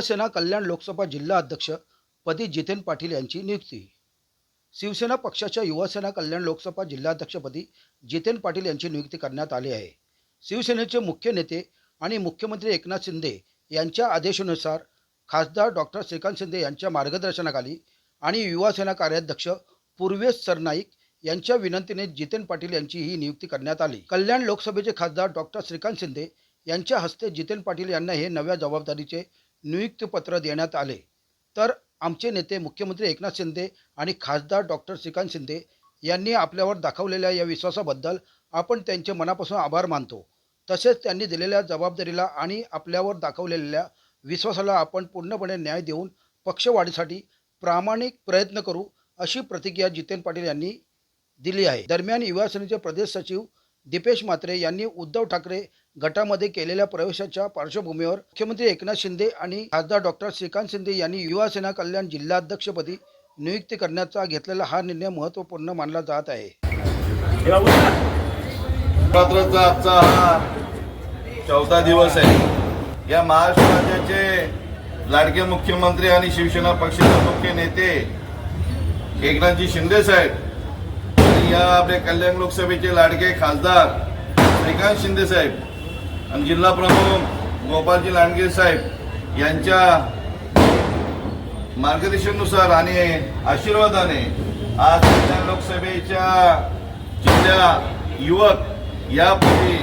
शिवसेना कल्याण लोकसभा जिल्हा अध्यक्ष पदी जितेन पाटील यांची नियुक्ती. शिवसेना पक्षाच्या युवासेना कल्याण लोकसभा जिल्हाध्यक्षपदी जितेन पाटील यांची नियुक्ती करण्यात आली आहे. शिवसेनेचे मुख्य नेते आणि मुख्यमंत्री एकनाथ शिंदे यांच्या आदेशानुसार खासदार डॉक्टर श्रीकांत शिंदे यांच्या मार्गदर्शनाखाली आणि युवासेना कार्याध्यक्ष पूर्वेश सरनाईक यांच्या विनंतीने जितेन पाटील यांची ही नियुक्ती करण्यात आली. कल्याण लोकसभेचे खासदार डॉक्टर श्रीकांत शिंदे यांच्या हस्ते जितेन पाटील यांना हे नव्या जबाबदारीचे नियुक्तीपत्र देण्यात आले. तर आमचे नेते मुख्यमंत्री एकनाथ शिंदे आणि खासदार डॉक्टर श्रीकांत शिंदे यांनी आपल्यावर दाखवलेल्या या विश्वासाबद्दल आपण त्यांचे मनापासून आभार मानतो. तसेच त्यांनी दिलेल्या जबाबदारीला आणि आपल्यावर दाखवलेल्या विश्वासाला आपण पूर्णपणे न्याय देऊन पक्षवाढीसाठी प्रामाणिक प्रयत्न करू अशी प्रतिक्रिया जितेन पाटील यांनी दिली आहे. दरम्यान युवा सेनेचे प्रदेश सचिव दीपेश म्हात्रे यांनी उद्धव ठाकरे गटामध्ये केलेल्या प्रवेशाच्या पार्श्वभूमीवर मुख्यमंत्री एकनाथ शिंदे आणि खासदार डॉक्टर श्रीकांत शिंदे यांनी युवा सेना कल्याण जिल्हाध्यक्षपदी नियुक्ती करण्याचा घेतलेला हा निर्णय महत्त्वपूर्ण मानला जात आहे. नवरात्राचा आजचा हा चौथा दिवस आहे. या महाराष्ट्र राज्याचे लाडके मुख्यमंत्री आणि शिवसेना पक्षाचे मुख्य नेते एकनाथजी शिंदे साहेब आणि या आपले कल्याण लोकसभेचे लाडके खासदार श्रीकांत शिंदे साहेब आणि जिल्हा प्रमुख गोपालजी लांडगे साहेब यांच्या मार्गदर्शनानुसार आणि आशीर्वादाने आज लोकसभेच्या जिल्ह्या युवक यापूर्वी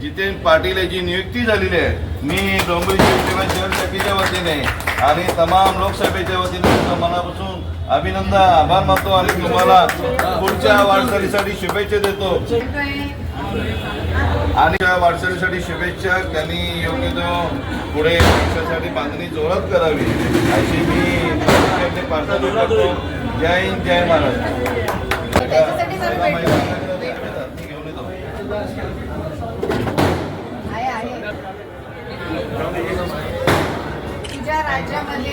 जितेन पाटील याची नियुक्ती झालेली आहे. मी डोंबिवली शिवसेना शहर शाखेच्या वतीने आणि तमाम लोकसभेच्या वतीने मनापासून अभिनंदन आभार मानतो आणि तुम्हाला पुढच्या वाटचालीसाठी शुभेच्छा देतो. आणि या वाटचालीसाठी शुभेच्छा. त्यांनी योग्य तो पुढे पक्षासाठी बांधणी जोरात करावी. अशी मी प्रार्थना करतो. जय हिंद जय महाराष्ट्र. राज्यामध्ये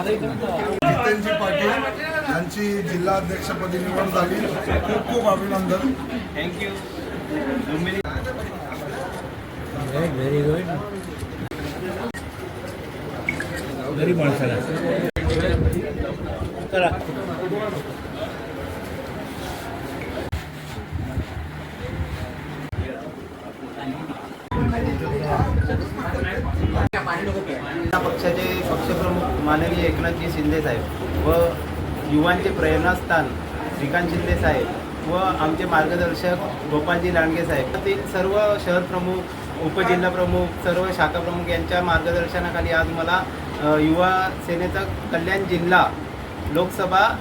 जितेनजी पाटील यांची जिल्हाध्यक्षपदी निवड झाली. खूप खूप अभिनंदन. थँक्यू व्हेरी गुड गरीब माणसाला पक्षाचे पक्षप्रमुख माननीय एकनाथजी शिंदे साहेब व युवांचे प्रेरणास्थान श्रीकांत शिंदे साहेब व आमचे मार्गदर्शक गोपालजी लांडगे साहेब. ते सर्व शहर प्रमुख उपजिल्हा प्रमुख सर्व शाखा प्रमुख यांच्या मार्गदर्शनाखाली आज मला युवा सेनेचा कल्याण जिल्हा लोकसभा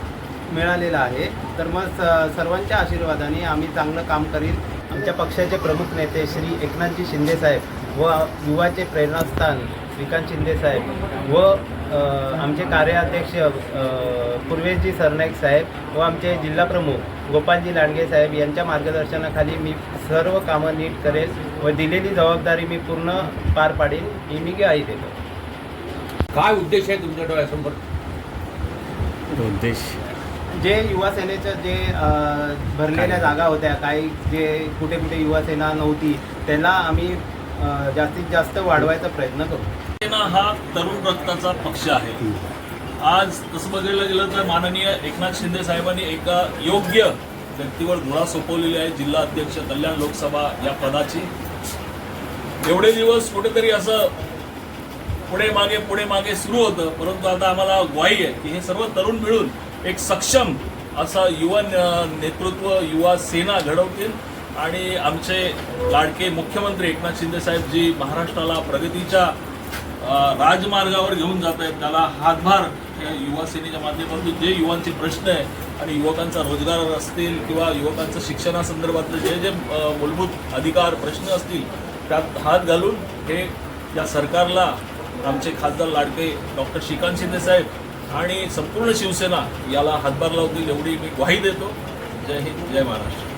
मिळालेला आहे. तर मग स- सर्वांच्या आशीर्वादाने आम्ही चांगलं काम करील आमच्या पक्षाचे प्रमुख नेते श्री एकनाथजी शिंदे साहेब व युवाचे प्रेरणास्थान श्रीकांत शिंदे साहेब व आमचे कार्याध्यक्ष पूर्वेशजी सरनाईक साहेब व आमचे जिल्हा प्रमुख गोपालजी लांडगे साहेब यांच्या मार्गदर्शनाखाली मी सर्व कामं नीट करेल व दिलेली जबाबदारी मी पूर्ण पार पाडेल ही मी ग्वाही देतो. काय उद्देश आहे तुमच्या डोळ्यासमोर? उद्देश. जे युवा सेनेचं जे भरलेल्या जागा होत्या काही जे कुठे कुठे युवा सेना नव्हती त्याला आम्ही जास्तीत जास्त वाढवायचा प्रयत्न करू. सेना हा तरुण रक्ताचा पक्ष आहे. आज तसं बघायला गेलं तर माननीय एकनाथ शिंदे साहेबांनी एका योग्य व्यक्तीवर धुळा सोपवलेली आहे जिल्हा अध्यक्ष कल्याण लोकसभा या पदाची. एवढे दिवस कुठेतरी असं पुढे मागे पुढे मागे सुरू होतं. परंतु आता आम्हाला ग्वाही आहे की हे सर्व तरुण मिळून एक सक्षम असा युवा नेतृत्व युवा सेना घडवतील. आणि आमचे लाडके मुख्यमंत्री एकनाथ शिंदे साहेब जी महाराष्ट्राला प्रगतीच्या राजमार्गावर घेऊन जात आहेत त्याला हातभार या युवा सेनेच्या माध्यमातून जे युवांचे प्रश्न आहे आणि युवकांचा रोजगार असतील किंवा युवकांचं शिक्षणासंदर्भातले जे जे मूलभूत अधिकार प्रश्न असतील त्यात हात घालून हे या सरकारला आमचे खासदार लाडके डॉक्टर श्रीकांत शिंदे साहेब आणि संपूर्ण शिवसेना याला हातभार लावतील एवढी मी ग्वाही देतो. जय हिंद जय महाराष्ट्र.